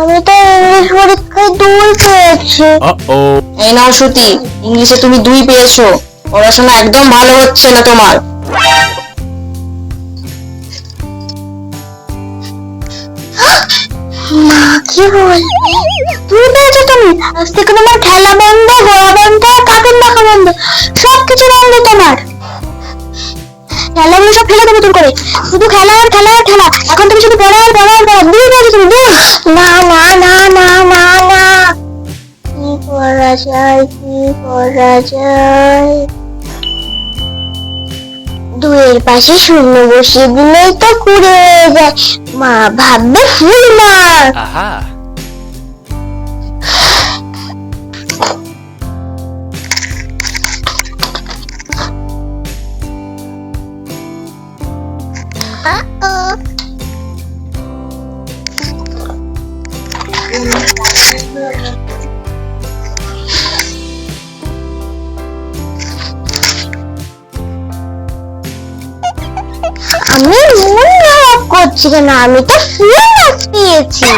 আমি তো ইংলিশ পরীক্ষায় দুই পেয়েছি। এই নাও শ্রুতি ইংলিশে তুমি দুই পেয়েছ। পড়াশোনা একদম ভালো হচ্ছে না তোমার। মা কি বলবে দুই পেয়েছ তুমি? আজ থেকে তোমার খেলা বন্ধ ঘোরা বন্ধ কার্টুন দেখা বন্ধ সব কিছু বন্ধ তোমার। খেলাগুলো সব ফেলে দেবো করে। শুধু খেলা আর খেলা আর খেলা। এখন তুমি শুধু পড়া আর পড়া আর পড়া দুই পেয়েছ তুমি দুই না না না না না না কি করা যায় কি করা যায়? দুয়ের পাশে শূন্য বসিয়ে দিলেই তো কুড়ে হয়ে যায়। মা ভাববে ফুল মার Aha. আমি মন খারাপ করছি কেন? আমি তো ফুল মাছ পেয়েছি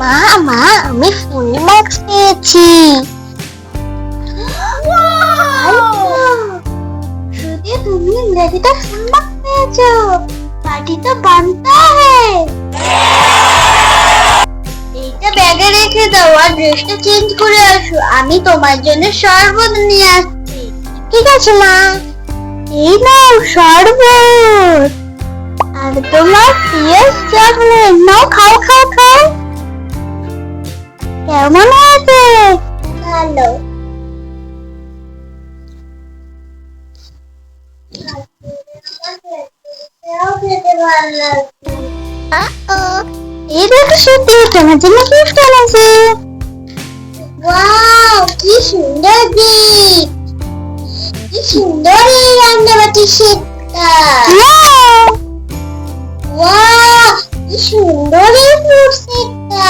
মা মা, আমি ফুল মার্কস পেয়েছি তুমি ইংরেজিতে ফুল মার্কস পেয়েছ পার্টি তো বানতা হ্যায় এইটা ব্যাগে রেখে দাও আর ড্রেসটা চেঞ্জ করে আসো। আমি তোমার জন্য শরবত নিয়ে আসছি। ঠিক আছে, মা। এই নাও শরবত। আর তোমার প্রিয় চকলেট। নাও, খাও খাও খাও। কেমন আছে? ভালো। এই দেখো সত্যি তোমার জন্য গিফট এনেছি। ওয়াও কি সুন্দর গিফট কি সুন্দর এই রান্নাবাটি সেটটা। ওয়াও কি সুন্দর এই সেটটা।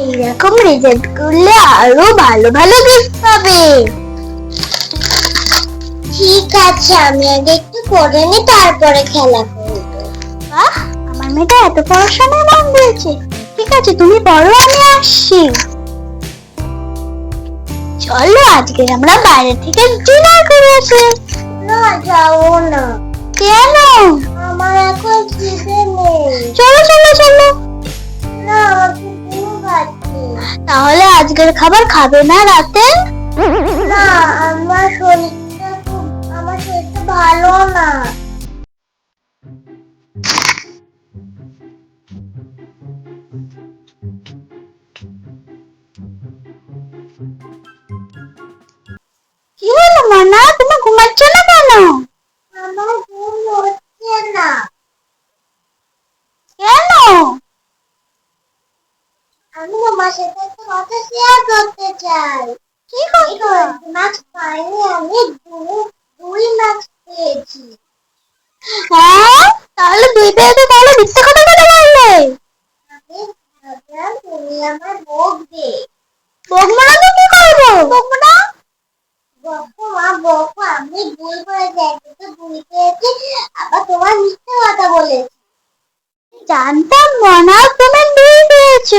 এইরকম রেজাল্ট করলে আরও ভালো ভালো গিফট পাবে। ঠিক আছে আমি আগে পড়ে নি তারপরে খেলা করব। বাহ আমার মেয়েটা এত পড়াশোনায় মন দিয়েছে। ঠিক আছে তুমি পড়ো আমি আসছি। চলো আজকে আমরা বাইরে থেকে ডিনার করে আসি। না যাও না। কেন? আমার এখন খিদে নেই। চলো চলো চলো। না তাহলে আজকের খাবার খাবে না রাতে? না আমার মানা তুমি ঘুমাচ্ছ না কেন? আমার ঘুম হচ্ছে না। কেন? আমি তোমার সাথে একটা কথা শেয়ার করতে চাই। কি কথা? মাছ পাইনি আমি দুই মাছ পেয়েছি। হ্যাঁ তাহলে দুই পেয়েছ তাহলে মিথ্যে কথা কেন বললে? আমি ভাবলাম তুমি আমার বকবে। বকবো না তো কি করব? বকবো না? আমি ভুল করে তো ভুল আবার তোমার মিথ্যে কথা বলেছি জানতাম মনা তুমি দুই পেয়েছ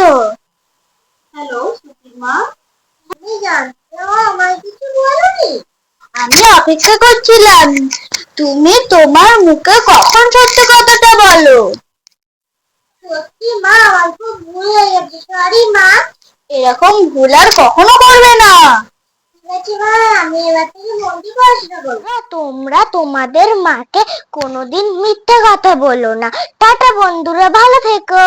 হ্যালো তুমি জানতো আমার কিছু বলনি আমি অপেক্ষা করছিলাম তুমি তোমার মুখে কখন সত্যি কথাটা বলো? সত্যি মা আমার খুব ভুল হয়ে গেছে। সরি মা। এরকম ভুল আর কখনো করবে না। তোমরা তোমাদের মাকে কোনোদিন মিথ্যে কথা বলো না। টাটা বন্ধুরা ভালো থেকো।